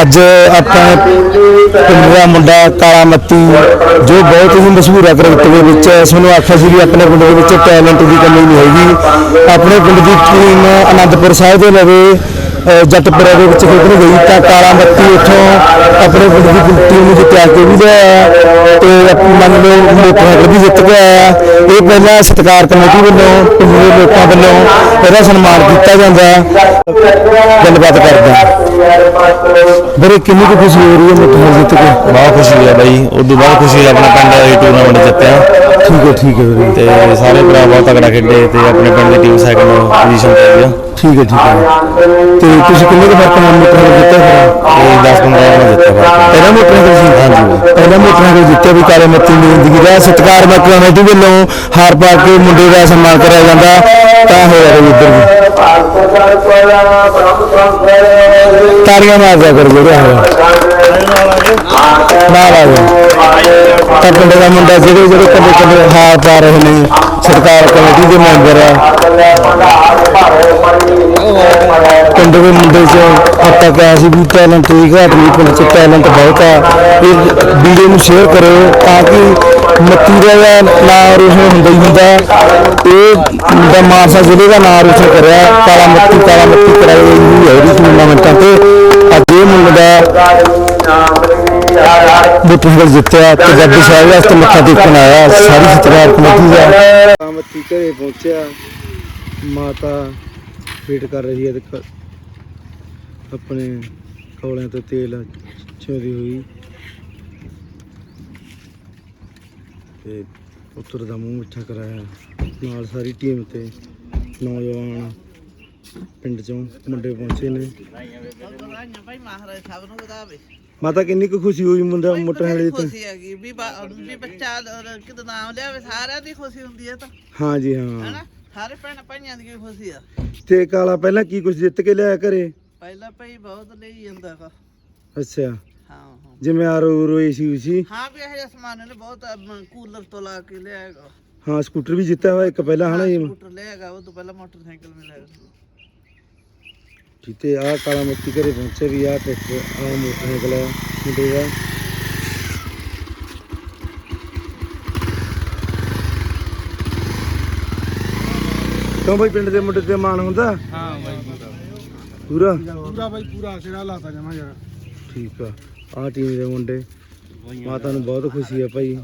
ਅੱਜ ਆਪਾਂ ਪਿੰਡ ਦਾ ਮੁੰਡਾ ਕਾਲਾ ਮੱਤੀ, ਜੋ ਬਹੁਤ ਹੀ ਮਸ਼ਹੂਰ ਹੈ ਕ੍ਰਿਕਟ ਦੇ ਵਿੱਚ ਸਾਨੂੰ ਆਖਿਆ ਸੀ ਵੀ ਆਪਣੇ ਪਿੰਡ ਦੇ ਵਿੱਚ ਟੈਲੈਂਟ ਦੀ ਕਮੀ ਨਹੀਂ ਹੈਗੀ। ਆਪਣੇ ਪਿੰਡ ਦੀ ਟੀਮ ਅਨੰਦਪੁਰ ਸਾਹਿਬ ਦੇ ਲਵੇ ਜੱਟਪੁਰਾ ਦੇ ਵਿੱਚ ਖੇਡਣ ਗਈ ਤਾਂ ਕਾਲਾ ਮੱਤੀ ਉੱਥੋਂ ਆਪਣੇ ਪਿੰਡ ਦੀ ਟੀਮ ਨੂੰ ਜਿੱਤਿਆ ਕੇ ਵੀ ਲਿਆਇਆ ਤੇ ਮੰਨ ਲਓ ਮੋਟਰਸਾਈਕਲ ਵੀ ਜਿੱਤ ਕੇ ਆਇਆ। ਇਹ ਪਹਿਲਾਂ ਸਤਿਕਾਰ ਕਮੇਟੀ ਵੱਲੋਂ, ਪਿੰਡ ਦੇ ਲੋਕਾਂ ਵੱਲੋਂ ਇਹਦਾ ਸਨਮਾਨ ਕੀਤਾ ਜਾਂਦਾ। ਗੱਲਬਾਤ ਕਰਦਾ ਬੜੇ ਕਿੰਨੀ ਕੁ ਖੁਸ਼ੀ ਹੋ ਰਹੀ ਹੈ ਮੋਟਰਸਾਈਕਲ ਜਿੱਤ ਕੇ? ਬਹੁਤ ਖੁਸ਼ੀ ਹੋਈ ਹੈ ਬਾਈ। ਉਦੋਂ ਬਾਅਦ ਖੁਸ਼ੀ ਹੋਈ ਆਪਣਾ ਪਿੰਡ ਇਹ ਟੂਰਨਾਮੈਂਟ ਜਿੱਤਿਆ। ਠੀਕ ਹੈ ਠੀਕ ਹੈ ਵੀਰੇ। ਤੇ ਸਾਰੇ ਭਰਾ ਬਹੁਤ ਤਕੜਾ ਖੇਡੇ ਤੇ ਆਪਣੇ ਪਿੰਡ ਦੀ ਟੀਮ ਸੈਕੰਡ ਪੋਜੀਸ਼ਨ ਤੇ ਆਈ ਆ। ਠੀਕ ਹੈ ਠੀਕ ਹੈ। ਤੇ ਤੁਸੀਂ ਕਿੰਨੇ ਕੁ ਫ਼ਰਕ ਨਾਲ ਮੋਟਰਸਾਈਕਲ ਜਿੱਤਿਆ ਫਿਰ? ਤੇ 10 15 ਨਾਲ ਜਿੱਤਿਆ ਫ਼ਰਕ ਪਹਿਲਾ ਮੋਟਰਸਾਈਕਲ ਸੀ? ਹਾਂਜੀ। ਪਹਿਲਾ ਮੋਟਰਸਾਈਕਲ ਜਿੱਤਿਆ ਵੀ ਕਾਲੇ ਮੱਤੀ ਦੀ ਜ਼ਿੰਦਗੀ ਦਾ। ਸਤਿਕਾਰ ਮੈਂ ਕਮੇਟੀ ਵੱਲੋਂ ਹਾਰ ਪਾ ਕੇ ਮੁੰਡੇ ਦਾ ਸਨਮਾਨ ਕਰਿਆ ਜਾਂਦਾ। ਤਾਂ ਹੋਇਆ ਜੀ ਇੱਧਰ ਵੀ। ਤਾੜੀਆਂ ਮਾਰਦਾ ਕਰ ਜਿਹੜਾ ਹੋਇਆ ਨਾਲ ਆ ਗਿਆ ਪਿੰਡ ਦਾ ਮੁੰਡਾ ਜਿਹੜੇ ਜਿਹੜੇ ਕਦੇ ਕਦੇ ਹਾਰ ਪਾ ਰਹੇ ਨੇ, ਸਰਕਾਰ ਕਮੇਟੀ ਦੇ ਮੈਂਬਰ ਆ। ਪਿੰਡ ਦੇ ਮੁੰਡੇ ਚ ਆਪਾਂ ਕਿਹਾ ਸੀ ਵੀ ਟੈਲੈਂਟ ਦੀ ਘਾਟ ਨਹੀਂ, ਪਿੰਡ ਚ ਟੈਲੈਂਟ ਬਹੁਤ ਆ। ਇਹ ਵੀਡੀਓ ਨੂੰ ਸ਼ੇਅਰ ਕਰੋ ਤਾਂ ਕਿ ਮੱਤੀ ਦਾ ਨਾਂ ਰੋਸ਼ਨ ਹੁੰਦਾ ਹੀ ਹੁੰਦਾ। ਇਹ ਮੁੰਡਾ ਮਾਨਸਾ ਜ਼ਿਲ੍ਹੇ ਦਾ ਨਾਂ ਰੋਸ਼ਨ ਕਰਿਆ, ਕਾਲਾ ਮੱਤੀ ਕਾਲਾ ਮੱਤੀ ਕਰਾਈ ਹੋਈ ਹੈ ਇਹਦੀ ਟੂਰਨਾਮੈਂਟਾਂ ਤੇ। ਅੱਜ ਇਹ ਮੁੰਡਾ ਮੋਟਰਸਾਈਕਲ ਜਿੱਤਿਆ ਤੇ ਜੱਦੀ ਸਾਹਿਬ ਵਾਸਤੇ ਮੱਥਾ ਟੇਕਣ ਆਇਆ ਸਾਰੀ ਸਤਿਕਾਰ ਕਮੇਟੀ ਦਾ। ਮੱਤੀ ਘਰੇ ਪਹੁੰਚਿਆ। ਮਾਤਾ ਵੇਟ ਕਰ ਰਹੀ ਹੈ ਤੇ ਕ- ਆਪਣੇ ਕੌਲਿਆਂ ਤੋਂ ਤੇਲ ਚੋਰੀ ਹੋਈ। ਤੇ ਪੁੱਤਰ ਦਾ ਮੂੰਹ ਮਿੱਠਾ ਕਰਾਇਆ। ਨਾਲ ਸਾਰੀ ਟੀਮ ਤੇ ਨੌਜਵਾਨ ਪਿੰਡ ਚੋਂ ਮੁੰਡੇ ਪਹੁੰਚੇ ਨੇ। ਵਧਾਈਆਂ ਭਾਈ ਮਹਾਰਾਜ ਸਭ ਨੂੰ ਵਧਾਵੇ। ਮਾਤਾ ਕਿੰਨੀ ਕੁ ਖੁਸ਼ੀ ਹੋਈ ਮੁੰਡਾ ਮੋਟਰਸਾਈਕਲ ਤੇ? ਖੁਸ਼ੀ ਹੈਗੀ ਵੀ ਬਾ- ਵੀ ਬੱਚਾ ਕਿਤੇ ਨਾਮ ਲਿਆਵੇ ਸਾਰਿਆਂ ਦੀ ਖੁਸ਼ੀ ਹੁੰਦੀ ਹੈ ਤਾਂ। ਹਾਂ ਜੀ ਹਾਂ। ਹੈਨਾ? ਸਾਰੇ ਭੈਣ ਭਾਈਆਂ ਦੀ ਖੁਸ਼ੀ ਆ। ਤੇ ਕਾਲਾ ਪਹਿਲਾਂ ਕੀ ਕੁਝ ਜਿੱਤ ਕੇ ਲਿਆਇਆ ਘਰੇ? ਪਹਿਲਾਂ ਭਾਈ ਬਹੁਤ ਲਈ ਜਾਂਦਾ ਵਾ। ਅੱਛਾ। ਹਾਂ ਹਾਂ। ਜਿਵੇਂ ਆਰੋ ਰੋਈ ਸੀ ਸੀ ਹਾਂ ਵੀ ਇਹ ਜਿਹਾ ਸਮਾਨ ਨੇ ਬਹੁਤ ਅਮ, ਕੂਲਰ ਤੋਂ ਲਾ ਕੇ ਲਿਆਏਗਾ ਹਾਂ ਸਕੂਟਰ ਵੀ ਜਿੱਤਿਆ ਹੋਇਆ ਇੱਕ ਪਹਿਲਾਂ ਹਨਾ ਜੀ? ਸਕੂਟਰ ਲਿਆਏਗਾ ਉਹ ਤੋਂ ਪਹਿਲਾਂ ਮੋਟਰਸਾਈਕਲ ਮਿਲੇਗਾ ਜਿੱਤੇ ਆ ਕਾਲਾ ਮੱਤੀ ਘਰੇ ਪਹੁੰਚੇ ਵੀ ਆ ਟਰੈਕਟਰ ਆ ਮੋਟਰਸਾਈਕਲ ਆ ਮੁੰਡੇ ਦਾ। ਕਿਉਂ ਬਈ ਪਿੰਡ ਦੇ ਮੁੰਡੇ ਤੇ ਮਾਣ ਹੁੰਦਾ? ਹਾਂ ਬਾਈ ਪੂਰਾ। ਪੂਰਾ? ਬਾਈ ਪੂਰਾ ਸਿਰਾ ਲਾਤਾ ਜਮਾ ਯਾਰ। ਠੀਕ ਆ। ਆ ਟੀਮ ਦੇ ਮੁੰਡੇ। ਮਾਤਾ ਨੂੰ ਬਹੁਤ ਖੁਸ਼ੀ ਆ ਭਾਈ।